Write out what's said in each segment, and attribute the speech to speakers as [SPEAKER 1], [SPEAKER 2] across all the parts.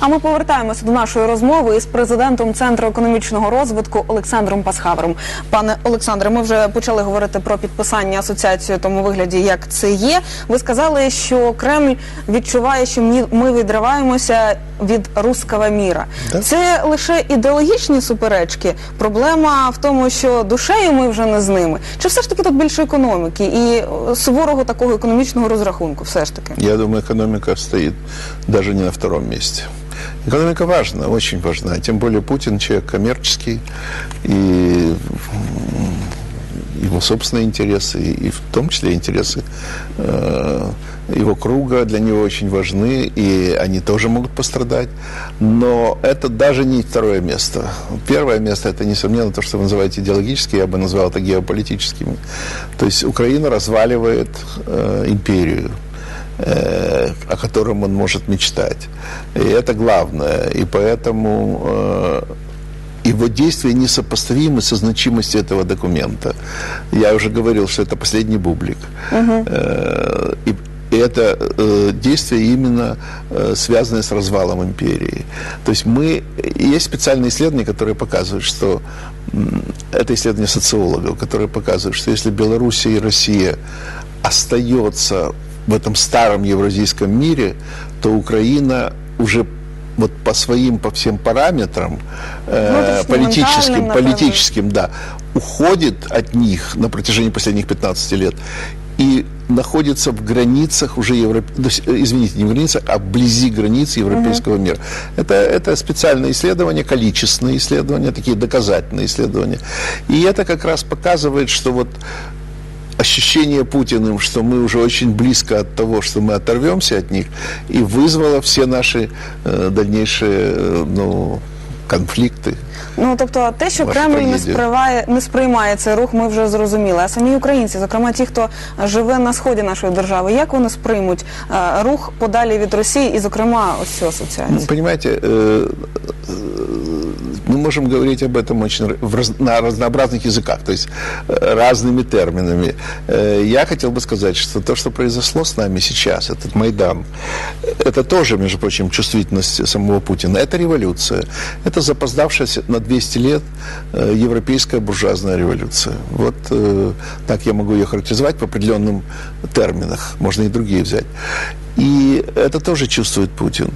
[SPEAKER 1] А ми повертаємося до нашої розмови із президентом Центру економічного розвитку Олександром Пасхавером. Пане Олександре, ми вже почали говорити про підписання асоціації тому вигляді, як це є. Ви сказали, що Кремль відчуває, що ми відриваємося від руского міра.
[SPEAKER 2] Да.
[SPEAKER 1] Це лише ідеологічні суперечки. Проблема в тому, що душею ми вже не з ними. Чи все ж таки тут більше економіки і е, суворого такого економічного розрахунку? Все ж таки.
[SPEAKER 2] Я думаю, экономика стоит даже не на втором месте. Экономика важна, очень важна. Тем более Путин человек коммерческий, и м, его собственные интересы, и в том числе интересы э, его круга для него очень важны, и они тоже могут пострадать. Но это даже не второе место. Первое место – это, несомненно, то, что вы называете идеологическим, я бы назвал это геополитическим. То есть Украина разваливает э, империю э, о котором он может мечтать. И это главное. И поэтому э, его действия несопоставимы со значимостью этого документа. Я уже говорил, что это последний бублик. Э, и и это э, действие именно э, связанное с развалом империи. То есть мы... Есть специальные исследования, которые показывают, что... Это исследования социологов, которые показывают, что если Белоруссия и Россия остается в этом старом евразийском мире, то Украина уже вот по своим, по всем параметрам э,
[SPEAKER 1] Внутренним,
[SPEAKER 2] политическим, политическим, да, уходит от них на протяжении последних 15 лет и находится в границах уже Европ... то есть, э, извините, не в границах, а вблизи границ европейского мира. Это, это специальные исследования, количественные исследования, такие доказательные исследования. И это как раз показывает, что вот ощущение Путиным, что мы уже очень близко от того, что мы оторвемся от них, и вызвало все наши э, дальнейшие э, ну, конфликты.
[SPEAKER 1] Ну тобто, те, що
[SPEAKER 2] Ваша
[SPEAKER 1] Кремль не
[SPEAKER 2] трагедія.
[SPEAKER 1] сприймає, не сприймає цей рух, ми вже зрозуміли. А самі українці, зокрема ті, хто живе на сході нашої держави, як вони сприймуть е, рух подалі від Росії, і, зокрема, ось цю
[SPEAKER 2] Ну,
[SPEAKER 1] асоціацію?
[SPEAKER 2] понимаете, э, э, мы можем говорить об этом очень раз- на разнообразных языках, то есть э, разными терминами. Э, Я хотел бы сказать, что то, что произошло с нами сейчас, этот Майдан, это тоже, между прочим, чувствительность самого Путина. Это революция. Это запоздавшаяся на 200 лет э, европейская буржуазная революция. Вот так я могу ее характеризовать в определенных терминах. Можно и другие взять. И это тоже чувствует Путин.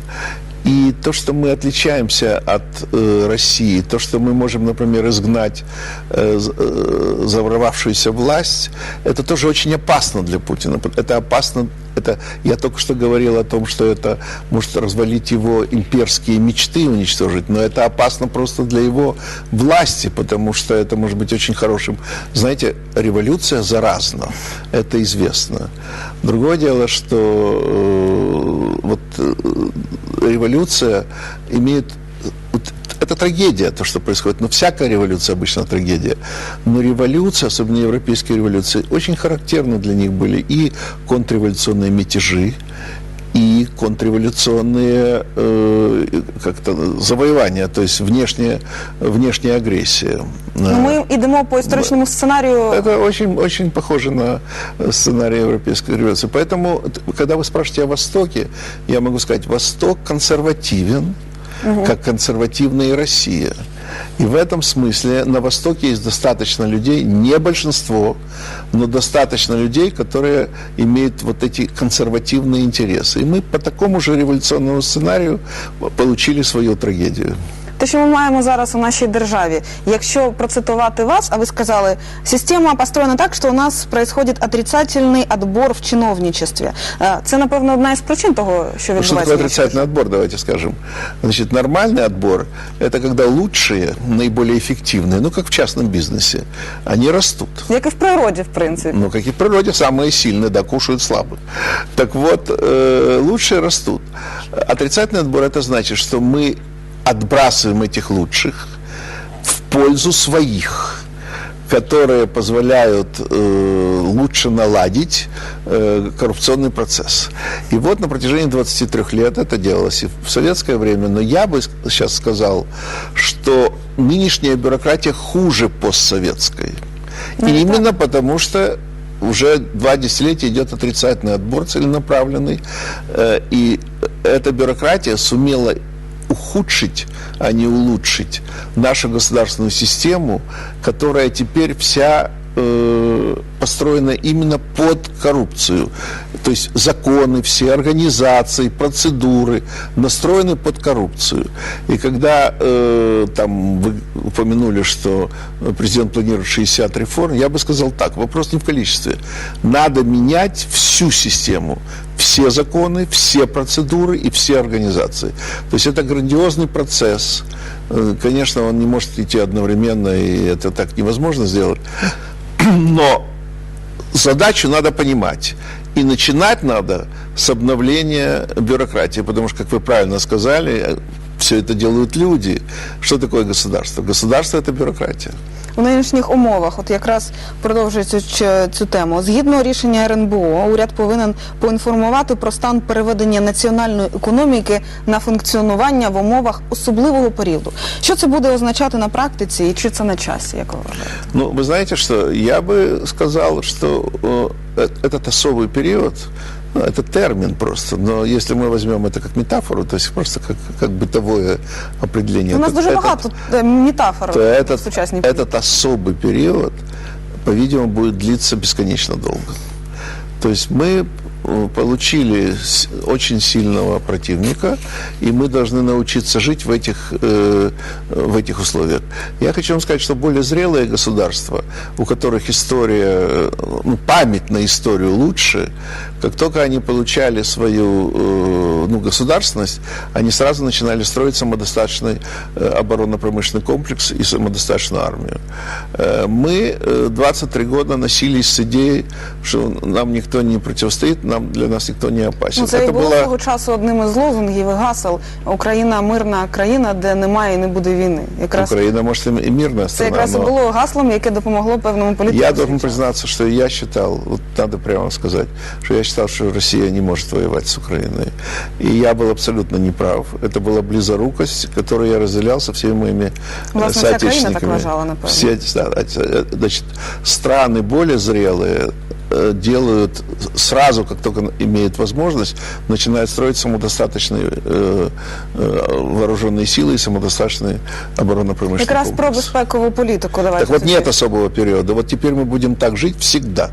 [SPEAKER 2] И то, что мы отличаемся от э, России, то, что мы можем, например, изгнать э, э, заворовавшуюся власть, это тоже очень опасно для Путина. Это опасно, это я только что говорил о том, что это может развалить его имперские мечты, уничтожить, но это опасно просто для его власти, потому что это может быть очень хорошим. Знаете, революция заразна, это известно. Другое дело, что э, вот э, революция имеет вот это трагедия, то, что происходит. Но всякая революция обычно трагедия. Но революция, особенно европейские революции, очень характерны для них были и контрреволюционные мятежи, и контрреволюционные э, как-то завоевания, то есть внешняя, внешняя агрессия.
[SPEAKER 1] Ну, ми йдемо по історичному сценарію.
[SPEAKER 2] Это очень, очень похоже на сценарий европейской революции. Поэтому, когда вы спрашиваете о Востоке, я могу сказать, Восток консервативен, как консервативная и Россия. И в этом смысле на Востоке есть достаточно людей, не большинство, но достаточно людей, которые имеют вот эти консервативные интересы. И мы по такому же революционному сценарию получили свою трагедию
[SPEAKER 1] Те, що ми маємо зараз у нашій державі, якщо процитувати вас, а ви сказали, система построєна так, що у нас происходит отрицательний отбор в чиновничестві. Е, Це, напевно, одна із причин того, що
[SPEAKER 2] Ну, Что
[SPEAKER 1] відбувається.
[SPEAKER 2] такое
[SPEAKER 1] в нашій
[SPEAKER 2] отрицательный отбор, давайте скажем. Значит, нормальный отбор – это когда лучшие, наиболее эффективные, ну, как в частном бизнесе, они растут.
[SPEAKER 1] Як і в природі, в принципі.
[SPEAKER 2] Ну, как и в природе, самые сильные, да, кушают слабых. Так вот, э, лучшие растут. Отрицательный отбор – это значит, что мы отбрасываем этих лучших в пользу своих которые позволяют э, лучше наладить э, коррупционный процесс. И вот на протяжении 23 лет это делалось и в советское время, но я бы сейчас сказал, что нынешняя бюрократия хуже постсоветской. И именно потому, что уже два десятилетия идет отрицательный отбор целенаправленный, э, и эта бюрократия сумела ухудшить, а не улучшить нашу государственную систему, которая теперь вся э, построена именно под коррупцию. То есть законы, все организации, процедуры настроены под коррупцию. И когда э, там вы упомянули, что президент планирует 60 реформ, я бы сказал так, вопрос не в количестве. Надо менять всю систему, все законы, все процедуры и все организации. То есть это грандиозный процесс. Э, Конечно, он не может идти одновременно, и это так невозможно сделать. Но задачу надо понимать. И начинать надо с обновления бюрократии, потому что, как вы правильно сказали, все это делают люди. Что такое государство? Государство – это бюрократия.
[SPEAKER 1] У нинішніх умовах, от якраз продовжуючи цю, цю тему, згідно рішення РНБО, уряд повинен поінформувати про стан переведення національної економіки на функціонування в умовах особливого періоду. Що це буде означати на практиці і чи це на часі, як ви вважаєте?
[SPEAKER 2] Ну, вы знаете что, я бы сказал, что э, э, этот особый период, ну, это термин просто, но если мы возьмем это как метафору, то есть просто как, как бытовое определение.
[SPEAKER 1] У нас дуже
[SPEAKER 2] этот-
[SPEAKER 1] багато е, метафор
[SPEAKER 2] то этот, этот особый период, по-видимому, будет длиться бесконечно долго. То есть мы э, получили очень сильного противника, и мы должны научиться жить в этих, э, в этих условиях. Я хочу вам сказать, что более зрелые государства, у которых история, э, ну, память на историю лучше, как только они получали свою э, ну, государственность, они сразу начинали строить самодостаточный э, оборонно-промышленный комплекс и самодостаточную армию. Э, Мы э, 23 года носились с идеей, что нам никто не противостоит, нам, для нас никто не опасен.
[SPEAKER 1] Ну, це і
[SPEAKER 2] Это
[SPEAKER 1] було
[SPEAKER 2] было-
[SPEAKER 1] свого часу одним із лозунгів і гасел Україна мирна країна, де немає і не буде війни. Якраз
[SPEAKER 2] Украина, может, и мирная
[SPEAKER 1] це
[SPEAKER 2] страна,
[SPEAKER 1] якраз і
[SPEAKER 2] но
[SPEAKER 1] було гаслом, яке допомогло певному політику.
[SPEAKER 2] я должен признаться, что я считал, вот надо прямо сказать, что я считал, что Россия не может воевать с Украиной. И я был абсолютно неправ. Это была близорукость, которую я разделял со всеми моими э,
[SPEAKER 1] Власне, вся країна так
[SPEAKER 2] соотечественниками.
[SPEAKER 1] вважала, напевно.
[SPEAKER 2] Все, да, э, значит, страны более зрелые э, делают сразу, как только имеют возможность, начинают строить самодостаточные э, э, вооруженные силы и самодостаточный оборонно-промышленный
[SPEAKER 1] Якраз про
[SPEAKER 2] комплекс.
[SPEAKER 1] безпекову політику давайте.
[SPEAKER 2] Так вот нет особого периода. Вот теперь мы будем так жить всегда.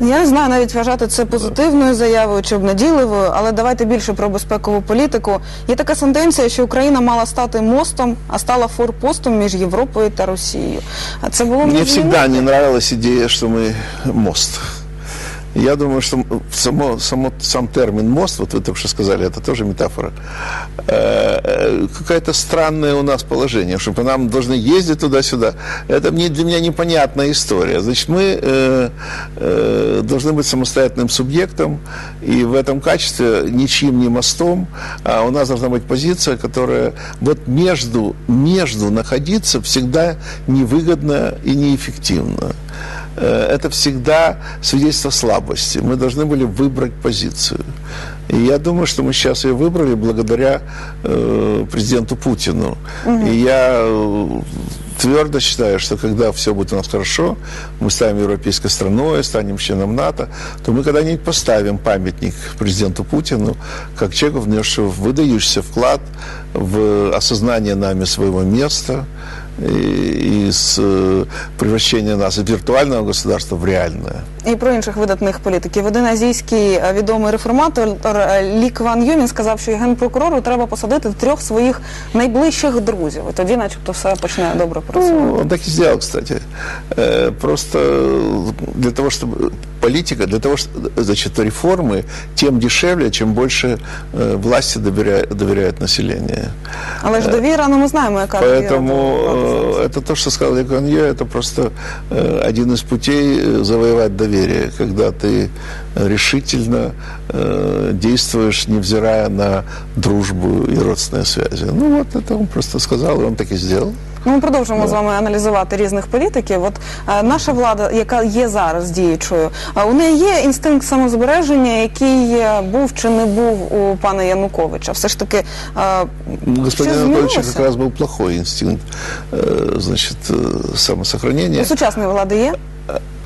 [SPEAKER 1] Я не знаю навіть вважати це позитивною заявою чи обнадійливою, але давайте більше про безпекову політику. Є така сентенція, що Україна мала стати мостом, а стала форпостом між Європою та Росією. А це було мені
[SPEAKER 2] завжди не нравилась ідея, що ми мост. Я думаю, что само, само, сам термин мост, вот вы только что сказали, это тоже метафора, э, э, какое-то странное у нас положение, что нам должны ездить туда-сюда. Это мне, для меня непонятная история. Значит, мы э, э, должны быть самостоятельным субъектом, и в этом качестве ничьим не мостом, а у нас должна быть позиция, которая вот между, между находиться всегда невыгодно и неэффективно. Э, Это всегда свидетельство слабости. Мы должны были выбрать позицию. И я думаю, что мы сейчас ее выбрали благодаря э, президенту Путину. И я э, твердо считаю, что когда все будет у нас хорошо, мы станем европейской страной, станем членом НАТО, то мы когда-нибудь поставим памятник президенту Путину, как человеку, внесшего выдающийся вклад в осознание нами своего места, и, и с э, превращения нас из виртуального государства в реальное.
[SPEAKER 1] І про інших видатних політиків. Один азійський е, відомий реформатор е, Лі Кван Юмін сказав, що генпрокурору треба посадити трьох своїх найближчих друзів. І тоді, начебто, все почне добре працювати.
[SPEAKER 2] Ну, он так и сделал, кстати. Э, Просто э, для того, чтобы политика, для того, что, значит, реформы, тем дешевле, чем больше э, власти доверяет, доверяет население.
[SPEAKER 1] Але ж довіра, ну ми знаємо, яка довіра.
[SPEAKER 2] Поэтому
[SPEAKER 1] до влади зараз.
[SPEAKER 2] э, это то, что сказал Ли Куан Ю, это просто э, один из путей э, завоевать доверие, когда ты решительно э, действуешь, невзирая на дружбу и родственные связи. Ну вот это он просто сказал, и он так и сделал.
[SPEAKER 1] Ну, Ми продовжуємо з вами аналізувати різних політиків. От е, наша влада, яка є зараз діючою, е, у неї є інстинкт самозбереження, який е, був чи не був у пана Януковича. Все ж таки, е,
[SPEAKER 2] Ну, господин
[SPEAKER 1] що
[SPEAKER 2] Анатольевич
[SPEAKER 1] змінилося?
[SPEAKER 2] как раз был плохой инстинкт, э, значит, э, самосохранения.
[SPEAKER 1] у сучасної влади є.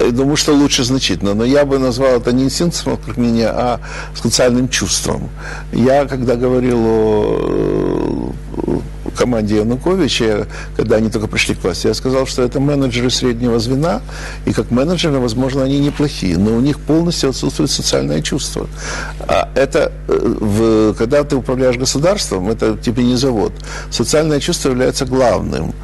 [SPEAKER 2] Я думаю, что лучше значительно. Но я бы назвал это не инстинктом меня, а социальным чувством. Я, когда говорил о, команде Януковича, когда они только пришли к власти, я сказал, что это менеджеры среднего звена, и как менеджеры, возможно, они неплохие, но у них полностью отсутствует социальное чувство. А это, э, в, когда ты управляешь государством, это тебе не завод. Социальное чувство является главным,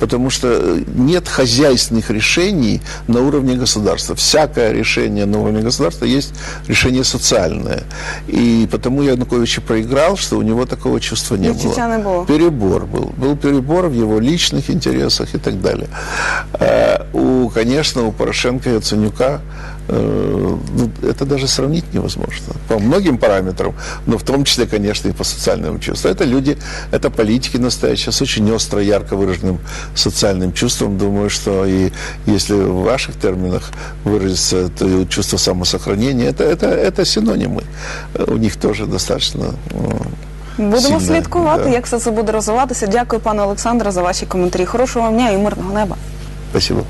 [SPEAKER 2] потому что э, нет хозяйственных решений на уровне государства. Всякое решение на уровне государства есть решение социальное. И потому Янукович и проиграл, что у него такого чувства не было.
[SPEAKER 1] не було.
[SPEAKER 2] Перебор был. Был перебор в его личных интересах и так далее. Э, У, конечно, у Порошенко и Яценюка это даже сравнить невозможно. По многим параметрам, но в том числе, конечно, и по социальному чувству. Это люди, это политики настоящие, с очень остро, ярко выраженным социальным чувством. Думаю, что и если в ваших терминах выразиться, то чувство самосохранения, это, это, это синонимы. Э, У них тоже достаточно э,
[SPEAKER 1] Будемо
[SPEAKER 2] сильно,
[SPEAKER 1] слідкувати,
[SPEAKER 2] да.
[SPEAKER 1] як все це буде розвиватися. Дякую, пане Олександре, за ваші коментарі. Хорошого вам дня і мирного неба.
[SPEAKER 2] Спасибо.